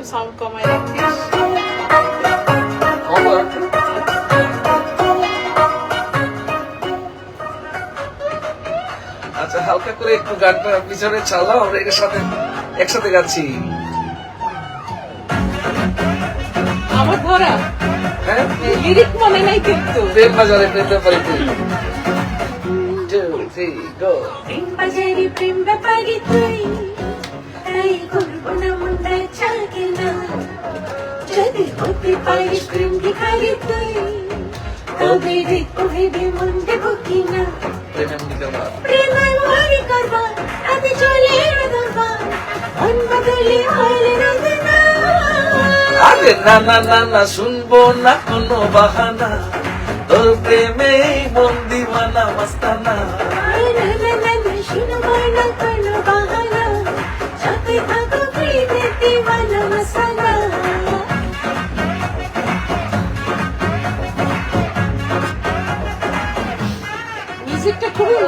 একটু সাউন্ড কমায় রাখিস। আচ্ছা হালকা করে একটু গানটা পিছনে চালাও আমরা এটার সাথে একসাথে গাচ্ছি। আমার ধরা হ্যাঁ? লিরিক মনে নাই কিন্তু। প্রেম বাজারে প্রেম ব্যাপারিতে. প্রেম বাজারে প্রেম ব্যাপারে তুই করব না চাকে না হতে পারিস প্রেম ভিখারি তুই তবে দেখো ভেবে মন দেবো কিনা প্রেম এমনি করবা। করবা চলে মন বদলে হলে আরে না না না না, শুনব না কোনো বাহানা তোর প্রেমে মন দিওয়ানা মাস্তানা শুনব না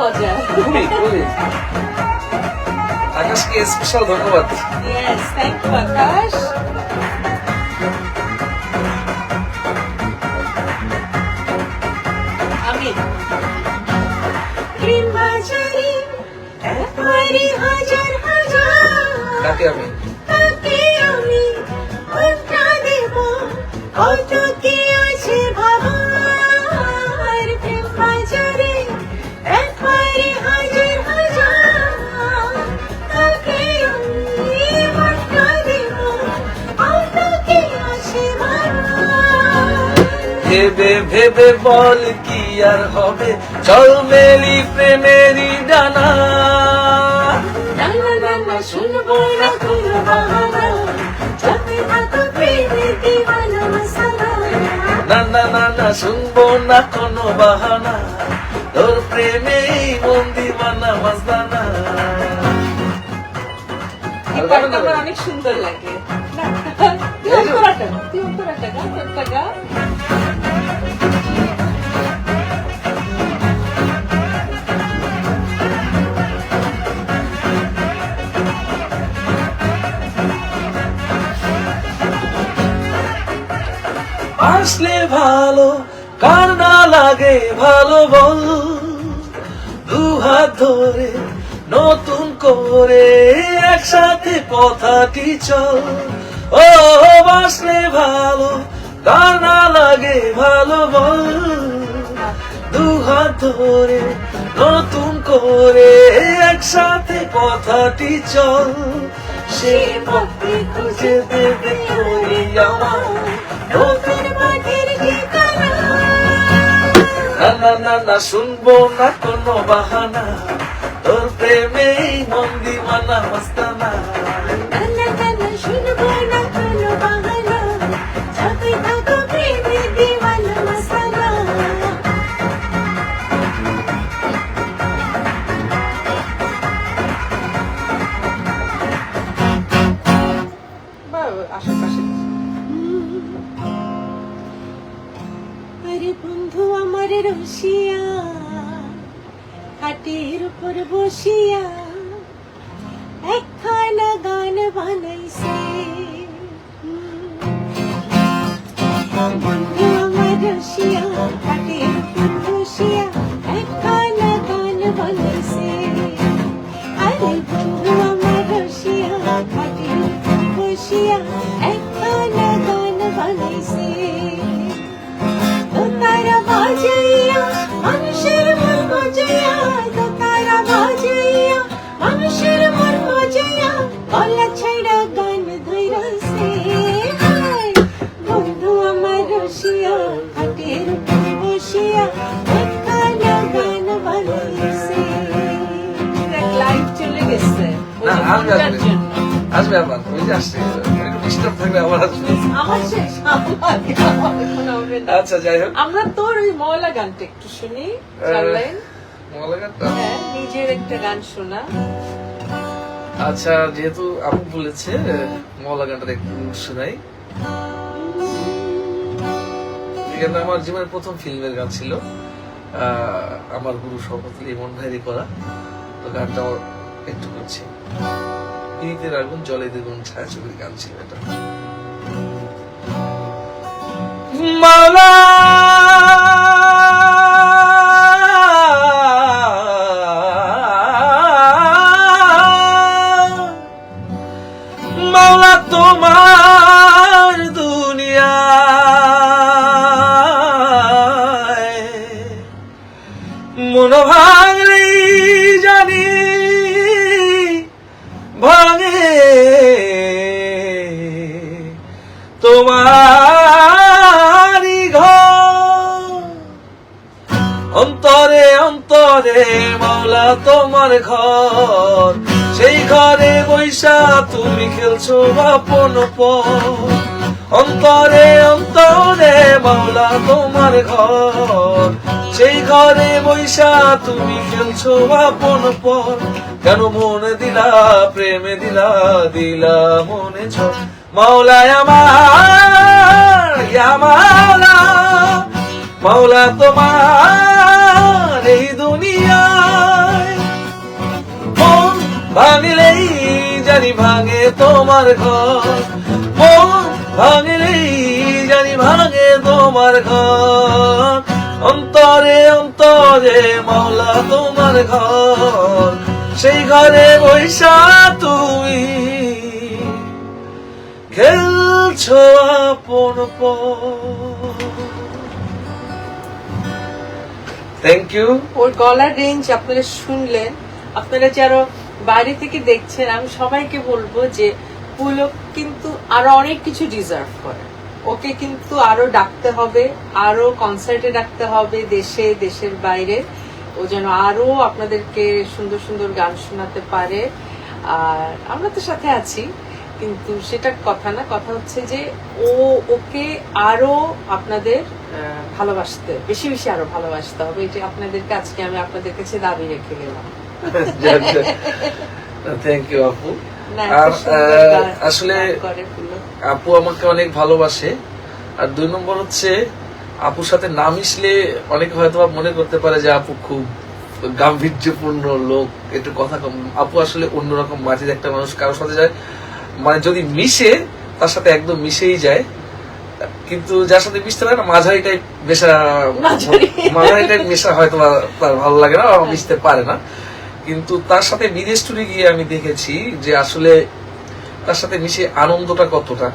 মজা খুবই খুবই আকাশকে স্পেশাল ধন্যবাদ ইয়েস থ্যাংক ইউ আকাশ আমি প্রেম বাজারে একবারে হাজার হাজার কাকে আমি ভেবে ভেবে বল কি আর হবে? চল মেলি প্রেমেরই ডানা। না না না না শুনব না কোনো বাহানা। যাতে থাকো প্রেমে না না না না শুনব না কোনো বাহানা। তোর প্রেমেই মন দিওয়ানা মাস্তানা অনেক সুন্দর লাগে। না, তুই অন্তরাটা তুই অন্তরাটা গা, আসলে ভালো, কার না লাগে ভালো বল? দু হাত ধরে, নতুন করে একসাথে কথাটি চল। ও, বাসলে ভালো, কার না লাগে ভালো বল? দু হাত ধরে, নতুন করে একসাথে কথাটি চল। সে পথে খুঁজে দেবে করি আমার না না না শুনব না কোনো বাহানা। তোর মন মস্তানা। প্রেমে দিওয়ানা মশালা বা আশেপাশে। আরে বন্ধু আমার রসিয়া হাটের উপর বসিয়া একখানা গান বানাইছে। আমার রসিয়া হাটের উপর বসিয়া একখানা গান বানাইছে। আরে একখানা গান বানাইছে। তারা বাজাইয়া মানুষের মন বাজাইয়া তারা বাজাইয়া মানুষের মন বাজাইয়া গলা ছাইড়া গান ধইরাছে। বন্ধু আমার রসিয়া হাটের উপর বসিয়া একখানা গান বানাইছে লাইভ চলে গেছে আসবে, আবার ওই যে আসছে একটু ডিস্টার্ব থাকলে আবার আসবে। এখন। আচ্ছা যাই হোক। আমরা তোর ওই ময়লা গানটা একটু শুনি চার লাইন মলাগানটা হ্যাঁ নিজের একটা গান শোনা। আচ্ছা যেহেতু আপু বলেছে মলা গানটা একটু শোনাই। গানটা আমার জীবনের প্রথম ফিল্মের গান ছিল আমার গুরু শপথ লিমন ভাইরি করা। তো গানটা একটু করছি। পীড়িতের আগুন জলে দ্বিগুণ ছায়াছবির গান ছিল এটা। মাওলা তোমার দুনিয়ায়। মন ভাঙলেই জানি অন্তরে অন্তরে মাওলা তোমার ঘর। সেই ঘরে বৈশা তুমি খেলছো পর অন্তরে অন্তরে মাওলা তোমার ঘর। সেই ঘরে বৈশা তুমি খেলছো আপন পর কেন মনে দিলা, প্রেমে দিলা দিলা মনে ছ মাওলায় আমার মাওলা মাওলা তোমার এই দুনিয়ায়। ভাঙলেই জানি ভাঙে তোমার ঘর। মন ভাঙলেই জানি ভাঙে তোমার ঘর। অন্তরে অন্তরে মাওলা তোমার ঘর। সেই ঘরে বৈশা তুমি। খেলছো আপন থ্যাংক ইউ ওর গলার রেঞ্জ আপনারা শুনলেন। আপনারা যারা বাইরে থেকে দেখছেন, আমি সবাইকে বলব যে পুলক কিন্তু আরও অনেক কিছু ডিজার্ভ করে। ওকে কিন্তু আরও ডাকতে হবে, আরও কনসার্টে ডাকতে হবে দেশে, দেশের বাইরে। ও যেন আরও আপনাদেরকে সুন্দর সুন্দর গান শোনাতে পারে। আর আমরা তো সাথে আছি। কিন্তু সেটা কথা না কথা হচ্ছে যে ও ওকে আরও আপনাদের ভালোবাসতে বেশি বেশি আরও ভালোবাসতে হবে। এই যে আপনাদেরকে আজকে আমি আপনাদের কাছে দাবি রেখে গেলাম। থ্যাংক ইউ আপু। আসলে। আপু আমাকে অনেক ভালোবাসে। আর দুই নম্বর হচ্ছে আপুর সাথে না মিশলে অনেকে হয়তো মনে করতে পারে যে আপু খুব গাম্ভীর্যপূর্ণ লোক। একটু কথা কম আপু আসলে অন্যরকম মাটির একটা মানুষ কারোর সাথে যায় মানে যদি মিশে তার সাথে একদম মিশেই যায়। কিন্তু যার সাথে মিশতে পারে না মাঝারি টাইপ মেশা মাঝারি। টাইপ মেশা হয়তো তার ভালো লাগে না মিশতে পারে না। কিন্তু তার সাথে বিদেশ টুরে গিয়ে আমি দেখেছি যে আসলে তার সাথে মিশে আনন্দটা কতটা।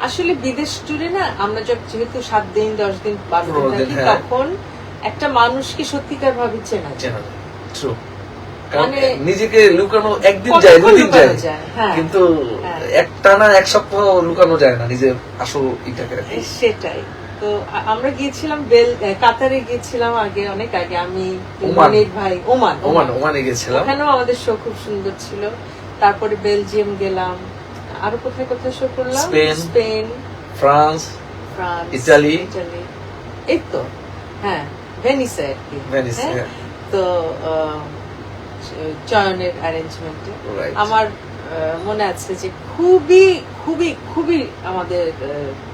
আসলে বিদেশ ট্যুরে না আমরা যখন যেহেতু সাত দিন দশ দিন বারো দিন হ্যাঁ। তখন একটা মানুষকে সত্যিকার ভাবে চেনা চেনা যায় ট্রু কারণ মানে- নিজেকে লুকানো একদিন যায় দুদিন যায়। হ্যাঁ। কিন্তু হ্যাঁ। একটা না এক সপ্তাহ লুকানো যায় না নিজের আসল ইটাকে সেটাই। তো আমরা গিয়েছিলাম বেল কাতারে গিয়েছিলাম আগে অনেক আগে। আমি। মনির ভাই ওমান। ওমান ওমানে গেছিলাম ওখানেও আমাদের শো খুব সুন্দর ছিল। তারপরে বেলজিয়াম গেলাম। আরও কোথায় কোথায় শো করলাম? Spain. France. France. Italy. Italy এই তো। হ্যাঁ ভেনিসে আর কি। ভেনিস হ্যাঁ? তো চয়নের অ্যারেঞ্জমেন্টে আমার মনে আছে যে খুবই খুবই খুবই আমাদের